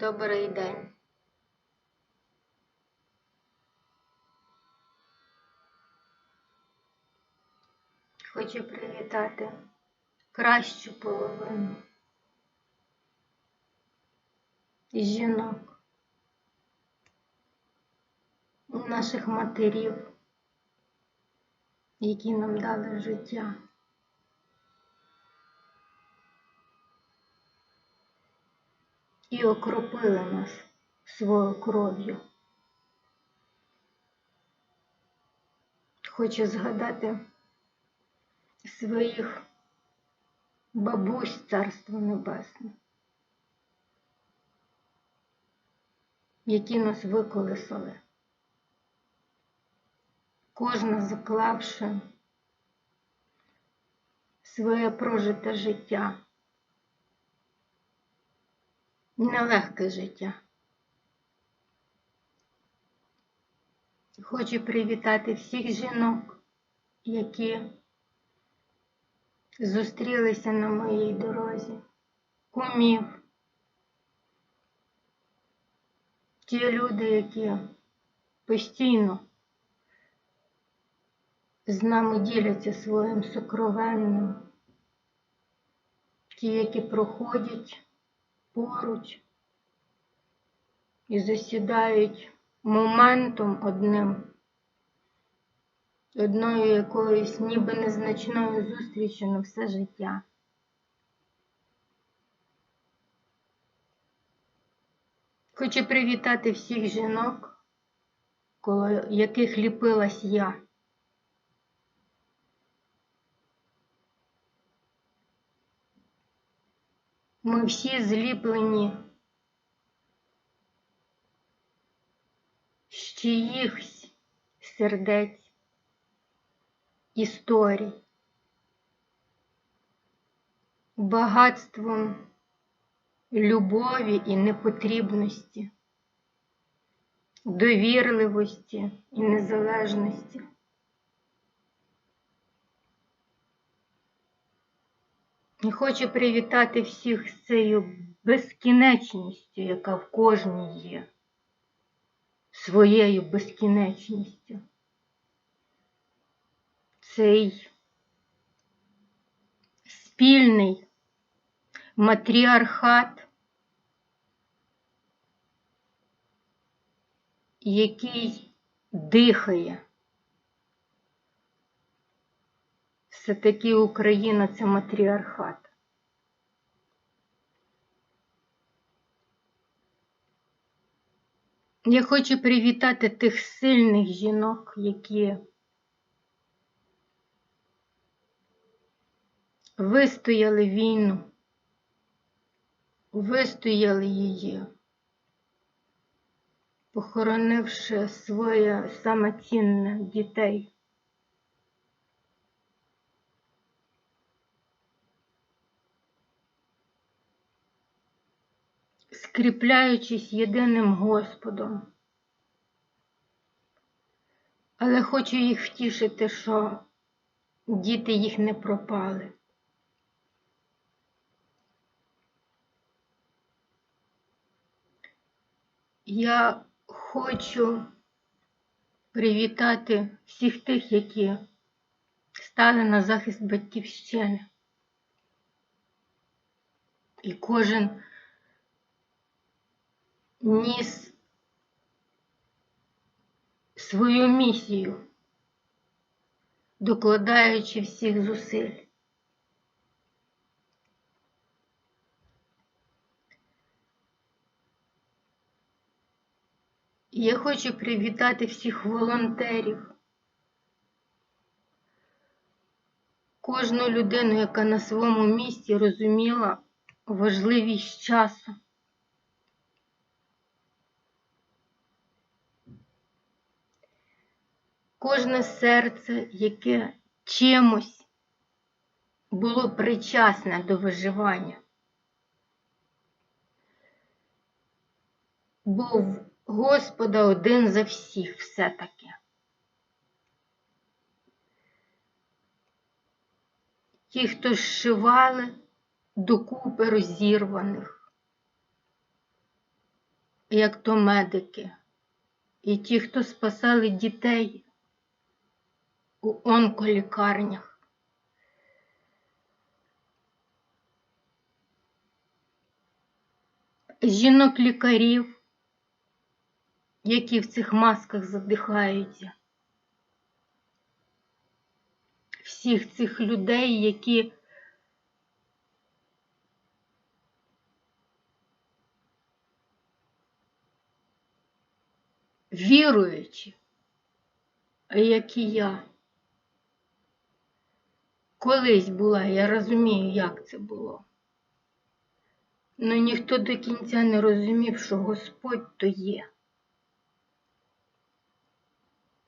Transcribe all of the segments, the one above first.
Добрий день. Хочу привітати кращу половину жінок, наших матерів, які нам дали життя. І окропили нас своєю кров'ю. Хочу згадати своїх бабусь Царство Небесне, які нас виколесали, кожна заклавши своє прожите життя нелегке життя. Хочу привітати всіх жінок, які зустрілися на моїй дорозі, кумів, ті люди, які постійно з нами діляться своїм сокровенним, ті, які проходять поруч і засідають моментом одним, одною якоюсь ніби незначною зустрічю на все життя. Хочу привітати всіх жінок, коло яких ліпилась я. Ми всі зліплені з чиїхсь сердець історій, багатством любові і непотрібності, довірливості і незалежності. І хочу привітати всіх з цією безкінечністю, яка в кожній є, своєю безкінечністю. Цей спільний матріархат, який дихає. Все-таки Україна це матріархат. Я хочу привітати тих сильних жінок, які вистояли війну, вистояли її, похоронивши своє самоцінне дітей. Скріпляючись єдиним Господом. Але хочу їх втішити, що діти їх не пропали. Я хочу привітати всіх тих, які стали на захист батьківщини. І кожен ніс свою місію, докладаючи всіх зусиль. Я хочу привітати всіх волонтерів, кожну людину, яка на своєму місці розуміла важливість часу. Кожне серце, яке чимось було причасне до виживання. Бо в Господа один за всіх все-таки. Ті, хто зшивали докупи розірваних, як то медики, і ті, хто спасали дітей у онколікарнях. Жінок-лікарів, які в цих масках задихаються. Всіх цих людей, які віруючи, як і я. Колись була, я розумію, як це було. Ну ніхто до кінця не розумів, що Господь то є.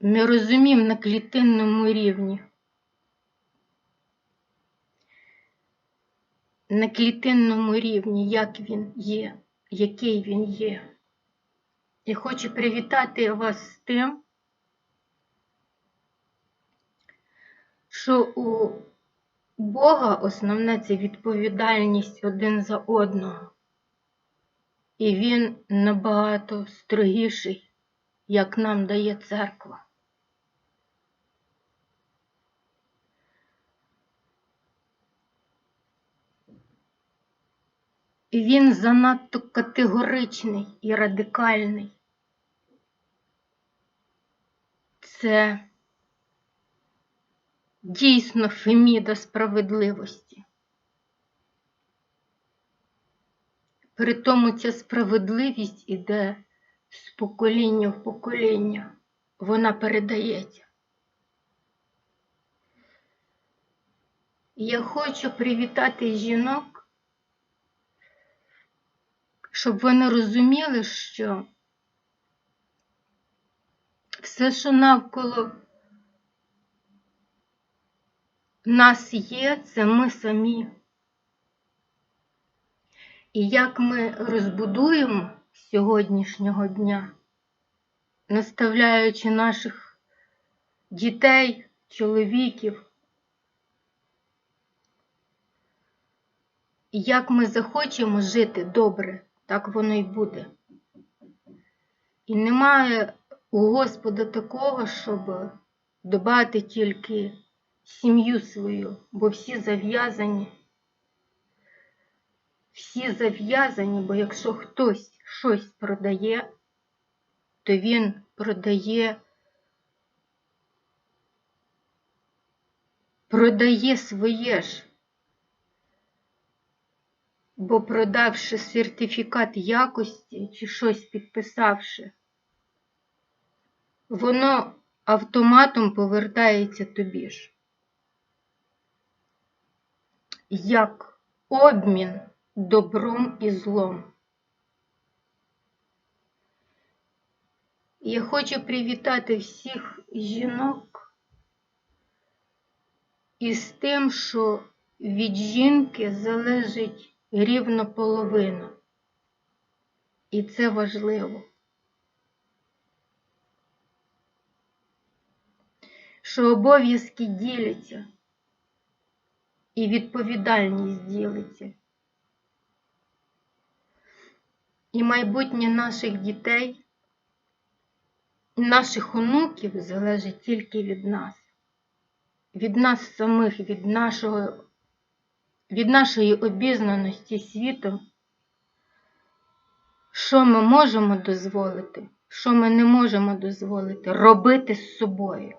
Не розумів на клітинному рівні. На клітинному рівні, як він є, який він є. І хочу привітати вас з тим, що у Бога основне це відповідальність один за одного. І він набагато строгіший, як нам дає церква. І він занадто категоричний і радикальний. Це дійсно феміда справедливості. При тому ця справедливість іде з покоління в покоління, вона передається. Я хочу привітати жінок, щоб вони розуміли, що все, що навколо нас є, це ми самі. І як ми розбудуємо сьогоднішнього дня, наставляючи наших дітей, чоловіків, як ми захочемо жити добре, так воно й буде. І немає у Господа такого, щоб дбати тільки сім'ю свою, бо всі зав'язані. Всі зав'язані, бо якщо хтось щось продає, то він продає, продає своє ж. Бо продавши сертифікат якості чи щось підписавши, воно автоматом повертається тобі ж. Як обмін добром і злом. Я хочу привітати всіх жінок із тим, що від жінки залежить рівно половина. І це важливо. Що обов'язки діляться і відповідальність ділиться. І майбутнє наших дітей, наших онуків залежить тільки від нас, від нас самих, від нашого, від нашої обізнаності світом, що ми можемо дозволити, що ми не можемо дозволити робити з собою.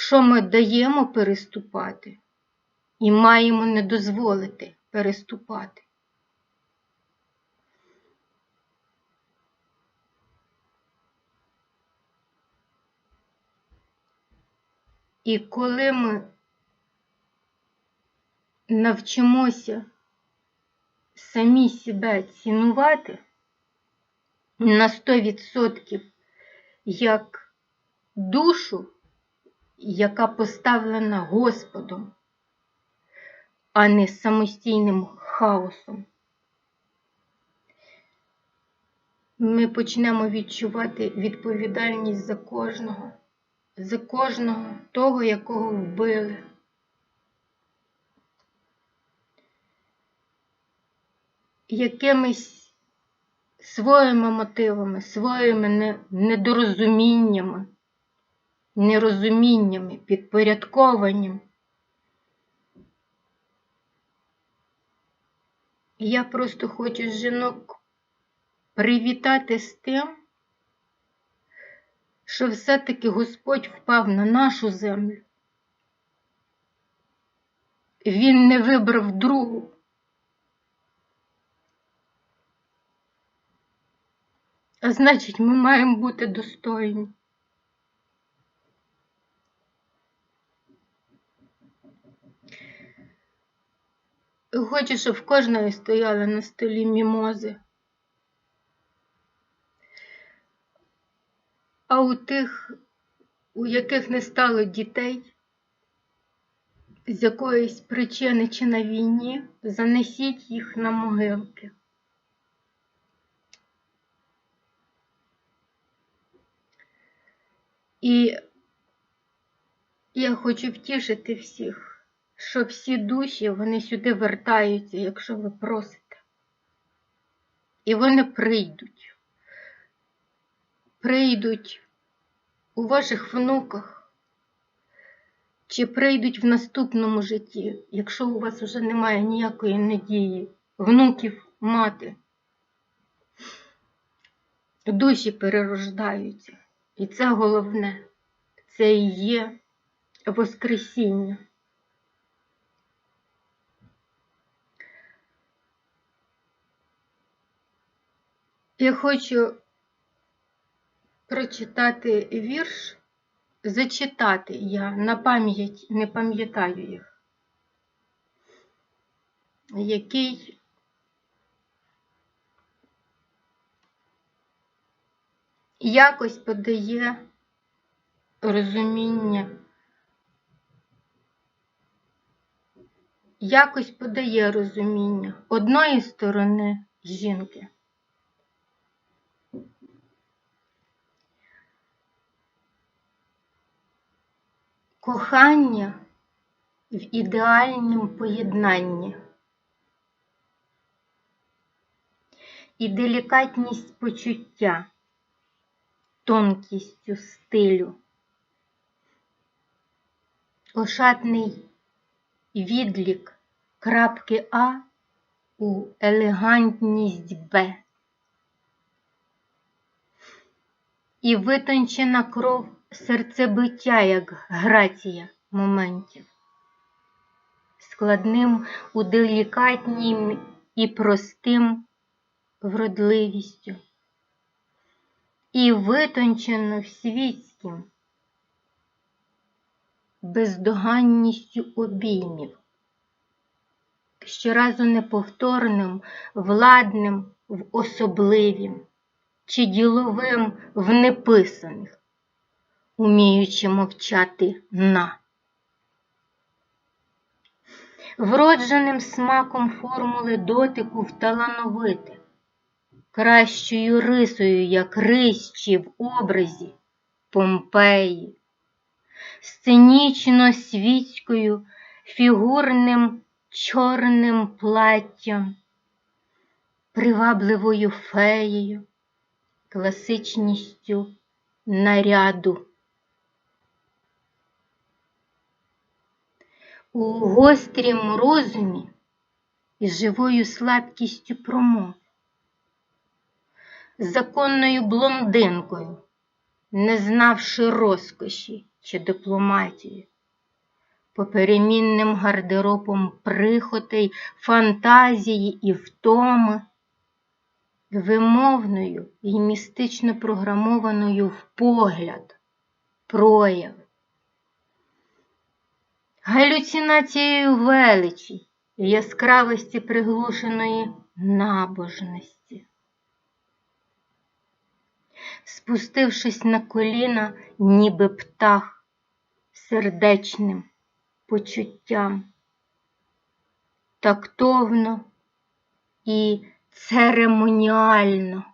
Що ми даємо переступати і маємо не дозволити переступати. І коли ми навчимося самі себе цінувати на 100% як душу, яка поставлена Господом, а не самостійним хаосом, ми почнемо відчувати відповідальність за кожного за кожного того, якого вбили. Якимись своїми мотивами, своїми недорозуміннями, нерозуміннями, підпорядкованням. Я просто хочу жінок привітати з тим, що все-таки Господь впав на нашу землю. Він не вибрав другу. А значить, ми маємо бути достойні. Хочу, щоб в кожної стояли на столі мімози. А у тих, у яких не стало дітей, з якоїсь причини чи на війні, занесіть їх на могилки. І я хочу втішити всіх, що всі душі вони сюди вертаються, якщо ви просите. І вони прийдуть. Прийдуть у ваших внуках, чи прийдуть в наступному житті, якщо у вас вже немає ніякої надії, внуків мати. Душі перерождаються. І це головне, це і є Воскресіння. Я хочу прочитати вірш, зачитати я на пам'ять не пам'ятаю їх, який якось подає розуміння, якось подає розуміння одної сторони жінки. Кохання в ідеальному поєднанні і делікатність почуття, тонкістю стилю, ошатний відлік крапки А у елегантність Б. І витончена кров серцебиття, як грація моментів, складним у делікатнім і простим вродливістю, і витончено в світськім бездоганністю обіймів, щоразу неповторним, владним в особливім чи діловим в неписаних, уміючи мовчати на. Вродженим смаком формули дотику вталановити, кращою рисою, як рисчі в образі Помпеї, сценічно світською фігурним чорним платтям, привабливою феєю, класичністю наряду. У гострім розумі і живою слабкістю промов, законною блондинкою, не знавши розкоші чи дипломатії, поперемінним гардеробом прихотей, фантазії і втоми, вимовною і містично програмованою в погляд, прояв, галюцинацією величі яскравості приглушеної набожності. Спустившись на коліна, ніби птах, сердечним почуттям, тактовно і церемоніально,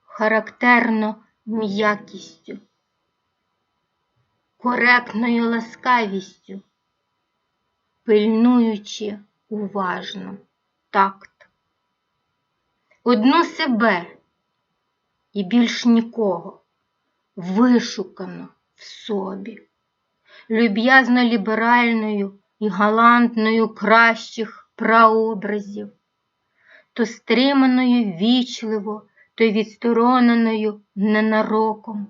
характерно м'якістю, коректною ласкавістю, пильнуючи уважно такт, одну себе і більш нікого, вишукано в собі, люб'язно ліберальною і галантною кращих прообразів, то стриманою вічливо, то відстороненою ненароком,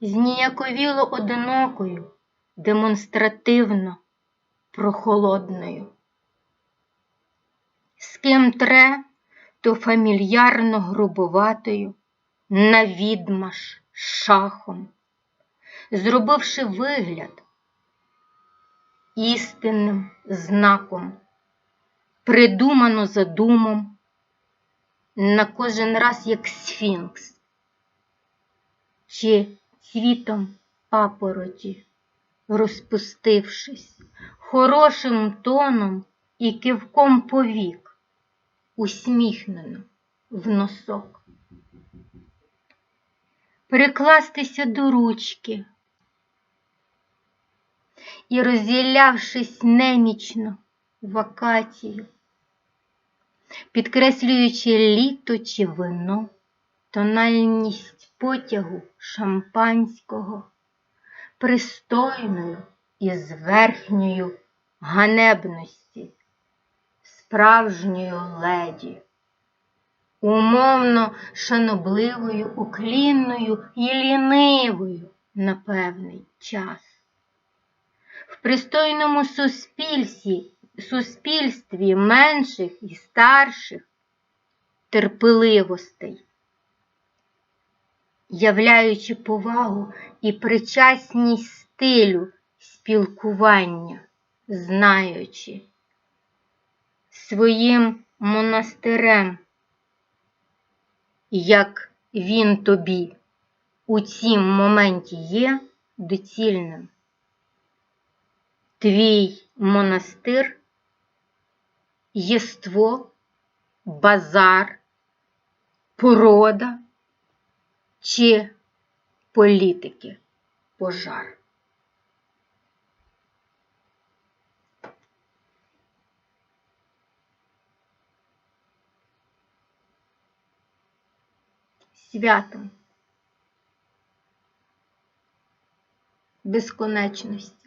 зніяковіло одинокою, демонстративно прохолодною. З ким тре, то фамільярно грубоватою, навідмаш шахом, зробивши вигляд істинним знаком, придумано задумом, на кожен раз як сфінкс, чи цвітом папороті, розпустившись, хорошим тоном і кивком повік, усміхнено в носок. Прикластися до ручки і, розділявшись немічно вакацію, підкреслюючи літо чи вино, тональність потягу шампанського, пристойною і зверхньою ганебності, справжньою леді, умовно шанобливою, уклінною і лінивою на певний час. В пристойному суспільстві, суспільстві менших і старших терпеливостей, являючи повагу і причасність стилю спілкування, знаючи своїм монастирем, як він тобі у цім моменті є доцільним. Твій монастир, єство, базар, порода чи політики пожар. Святом безконечності.